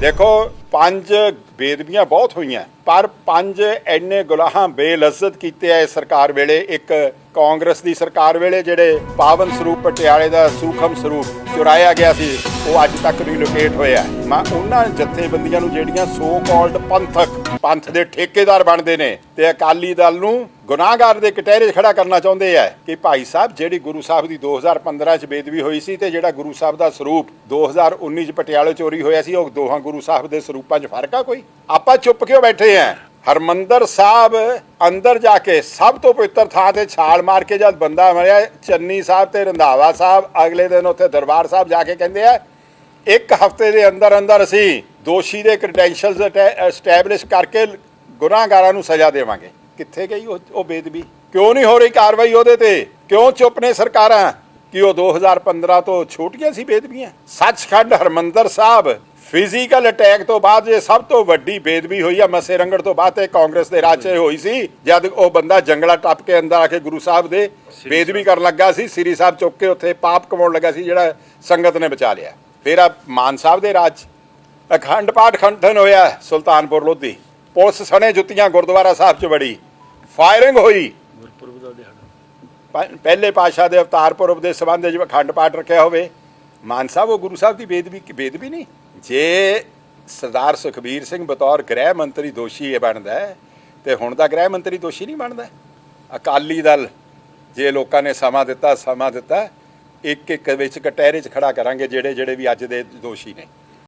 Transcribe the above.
ਦੇਖੋ ਪੰਜ ਬੇਦਬੀਆਂ ਬਹੁਤ ਹੋਈਆਂ, ਪਰ ਪੰਜ ਐਨੇ ਗੁਲਾਹਾਂ ਬੇਲਜ਼ਤ ਕੀਤੇ ਆ ਸਰਕਾਰ ਵੇਲੇ, ਇੱਕ ਕਾਂਗਰਸ ਦੀ ਸਰਕਾਰ ਵੇਲੇ, ਜਿਹੜੇ ਪਾਵਨ ਸਰੂਪ ਪਟਿਆਲੇ ਦਾ ਸੂਖਮ ਸਰੂਪ ਚੁਰਾਇਆ ਗਿਆ ਸੀ, ਉਹ ਅੱਜ ਤੱਕ ਰਿਲੋਕੇਟ ਹੋਇਆ। ਮੈਂ ਉਹਨਾਂ ਜਥੇਬੰਦੀਆਂ ਨੂੰ, ਜਿਹੜੀਆਂ ਸੋ ਕਾਲਡ ਪੰਥਕ, ਪੰਥ ਦੇ ਠੇਕੇਦਾਰ ਬਣਦੇ ਨੇ, ਤੇ ਅਕਾਲੀ ਦਲ ਨੂੰ ਗੁਨਾਹਗਾਰ ਦੇ ਕਟਹਿਰੇ 'ਚ ਖੜਾ ਕਰਨਾ ਚਾਹੁੰਦੇ ਆ, ਕਿ ਭਾਈ ਸਾਹਿਬ, ਜਿਹੜੀ ਗੁਰੂ ਸਾਹਿਬ ਦੀ 2015 'ਚ ਬੇਦਬੀ ਹੋਈ ਸੀ, ਤੇ ਜਿਹੜਾ ਗੁਰੂ ਸਾਹਿਬ ਦਾ ਸਰੂਪ 2019 'ਚ ਪਟਿਆਲੇ ਚੋਰੀ ਹੋਇਆ ਸੀ, ਉਹ ਦੋਹਾਂ ਗੁਰੂ ਸਾਹਿਬ ਦੇ ਸਰੂਪ 'ਚ ਫ਼ਰਕ ਆ ਕੋਈ? ਆਪਾਂ ਚੁੱਪ ਕਿਉਂ ਬੈਠੇ ਆ? ਹਰਮੰਦਰ ਸਾਹਿਬ ਅੰਦਰ ਜਾ ਕੇ ਸਭ ਤੋਂ ਪਵਿੱਤਰ ਥਾਂ ਤੇ ਛਾਲ ਮਾਰ ਕੇ ਜਦ ਬੰਦਾ ਮਰਿਆ, ਚੰਨੀ ਸਾਹਿਬ ਤੇ ਰੰਧਾਵਾ ਸਾਹਿਬ ਅਗਲੇ ਦਿਨ ਉੱਥੇ ਦਰਬਾਰ ਸਾਹਿਬ ਜਾ ਕੇ ਕਹਿੰਦੇ ਆ, ਇੱਕ ਹਫ਼ਤੇ ਦੇ ਅੰਦਰ ਅੰਦਰ ਅਸੀਂ ਦੋਸ਼ੀ ਦੇ ਕ੍ਰੈਡੈਂਸ਼ੀਅਲਸ ਐਸਟੈਬਲਿਸ਼ ਕਰਕੇ ਗੁਨਾਹਗਾਰਾਂ ਨੂੰ ਸਜ਼ਾ ਦੇਵਾਂਗੇ। ਕਿੱਥੇ ਗਈ ਉਹ ਉਹ ਬੇਦਬੀ? ਕਿਉਂ ਨਹੀਂ ਹੋ ਰਹੀ ਕਾਰਵਾਈ ਉਹਦੇ ਤੇ? ਕਿਉਂ ਚੁੱਪ ਨੇ ਸਰਕਾਰਾਂ? ਕਿ ਉਹ 2015 ਤੋਂ ਛੋਟੀਆਂ ਸੀ ਬੇਦਬੀਆਂ। ਸੱਚਖੰਡ ਹਰਮੰਦਰ ਸਾਹਿਬ ਫਿਜ਼ੀਕਲ ਅਟੈਕ ਤੋਂ ਬਾਅਦ ਇਹ ਸਭ ਤੋਂ ਵੱਡੀ ਬੇਦਬੀ ਹੋਈ ਆ ਮਸੇ ਰੰਗੜ ਤੋਂ ਬਾਅਦ ਤੇ ਕਾਂਗਰਸ ਦੇ ਰਾਜ 'ਚ ਇਹ ਹੋਈ ਸੀ ਜਦ ਉਹ ਬੰਦਾ ਜੰਗਲਾ ਟੱਪ ਕੇ ਅੰਦਰ ਆ ਕੇ ਗੁਰੂ ਸਾਹਿਬ ਦੇ ਬੇਦਬੀ ਕਰਨ ਲੱਗਾ ਸੀ ਸ੍ਰੀ ਸਾਹਿਬ ਚੁੱਕ ਕੇ ਉੱਥੇ ਪਾਪ ਕਮਾਉਣ ਲੱਗਾ ਸੀ ਜਿਹੜਾ ਸੰਗਤ ਨੇ ਬਚਾ ਲਿਆ। ਫਿਰ ਆ ਮਾਨ ਸਾਹਿਬ ਦੇ ਰਾਜ ਅਖੰਡ ਪਾਠ ਖੰਡਨ ਹੋਇਆ ਸੁਲਤਾਨਪੁਰ ਲੋਧੀ। ਪੁਲਿਸ ਸਣੇ ਜੁੱਤੀਆਂ ਗੁਰਦੁਆਰਾ ਸਾਹਿਬ 'ਚ ਵੜੀ। ਫਾਇਰਿੰਗ ਹੋਈ। ਗੁਰਪੁਰਬ ਦਾ ਦਿਹਾੜਾ। ਪ- ਪਹਿਲੇ ਪਾਤਸ਼ਾਹ ਦੇ ਅਵਤਾਰ ਪੁਰਬ ਦੇ ਸੰਬੰਧ ਵਿੱਚ ਅਖੰਡ ਪਾਠ ਰੱਖਿਆ ਹੋਵੇ। ਮਾਨ ਸਾਹਿਬ ਉਹ ਗੁਰੂ ਸਾਹਿਬ ਦੀ ਬੇਦਬੀ ਬੇਦਬੀ ਨਹੀਂ? ਜੇ ਸਰਦਾਰ ਸੁਖਬੀਰ ਸਿੰਘ ਬਤੌਰ ਗ੍ਰਹਿ ਮੰਤਰੀ ਦੋਸ਼ੀ ਇਹ ਬਣਦਾ ਹੈ, ਤੇ ਹੁਣ ਦਾ ਗ੍ਰਹਿ ਮੰਤਰੀ ਦੋਸ਼ੀ ਨਹੀਂ ਬਣਦਾ। ਅਕਾਲੀ ਦਲ ਜੇ ਲੋਕਾਂ ਨੇ ਸਮਾਂ ਦਿੱਤਾ ਸਮਾਂ ਦਿੱਤਾ ਇੱਕ ਇੱਕ ਵਿੱਚ ਕਟਹਿਰੇ 'ਚ ਖੜਾ ਕਰਾਂਗੇ ਜਿਹੜੇ ਜਿਹੜੇ ਵੀ ਅੱਜ ਦੇ ਦੋਸ਼ੀ ਨੇ।